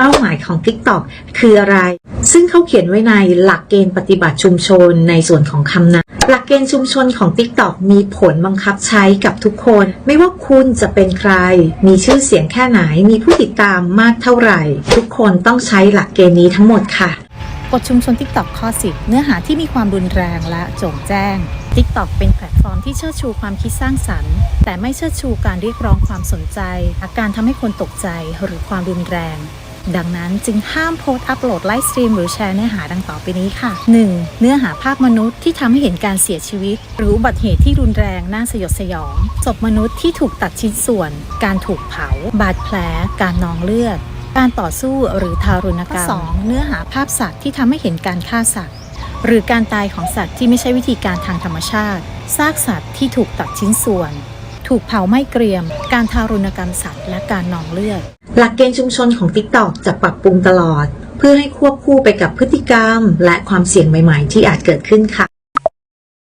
เป้าหมายของ TikTok คืออะไร ซึ่งเขาเขียนไว้ในหลักเกณฑ์ปฏิบัติชุมชนในส่วนของคำนำหลักเกณฑ์ชุมชนของ TikTok มีผลบังคับใช้กับทุกคน ไม่ว่าคุณจะเป็นใคร มีชื่อเสียงแค่ไหน มีผู้ติดตามมากเท่าไหร่ ทุกคนต้องใช้หลักเกณฑ์นี้ทั้งหมดค่ะกฎชุมชน TikTok ข้อ10เนื้อหาที่มีความรุนแรงและโจ่งแจ้ง TikTok เป็นแพลตฟอร์มที่เชิดชูความคิดสร้างสรรค์ แต่ไม่เชิดชูการเรียกร้องความสนใจ อาการทำให้คนตกใจหรือความรุนแรง ดังนั้นจึงห้ามโพสต์อัปโหลดไลฟ์สตรีมหรือแชร์เนื้อหาดังต่อไปนี้ค่ะ 1. เนื้อหาภาพมนุษย์ที่ทำให้เห็นการเสียชีวิต หรืออุบัติเหตุที่รุนแรงน่าสยดสยองศพมนุษย์ที่ถูกตัดชิ้นส่วน การถูกเผา บาดแผล การนองเลือด การต่อสู้หรือทารุณกรรม 2. เนื้อหาภาพสัตว์ที่ทำให้เห็นการฆ่าสัตว์หรือการตายของสัตว์ที่ไม่ใช่วิธีการทางธรรมชาติ ซากสัตว์ที่ถูกตัดชิ้นส่วน ถูกเผาไหม้เกรียม การทารุณกรรมสัตว์และการนองเลือด หลักเกณฑ์ชุมชนของ TikTok จะปรับปรุงตลอด เพื่อให้ควบคู่ไปกับพฤติกรรม และความเสี่ยงใหม่ ๆ ที่อาจเกิดขึ้นค่ะ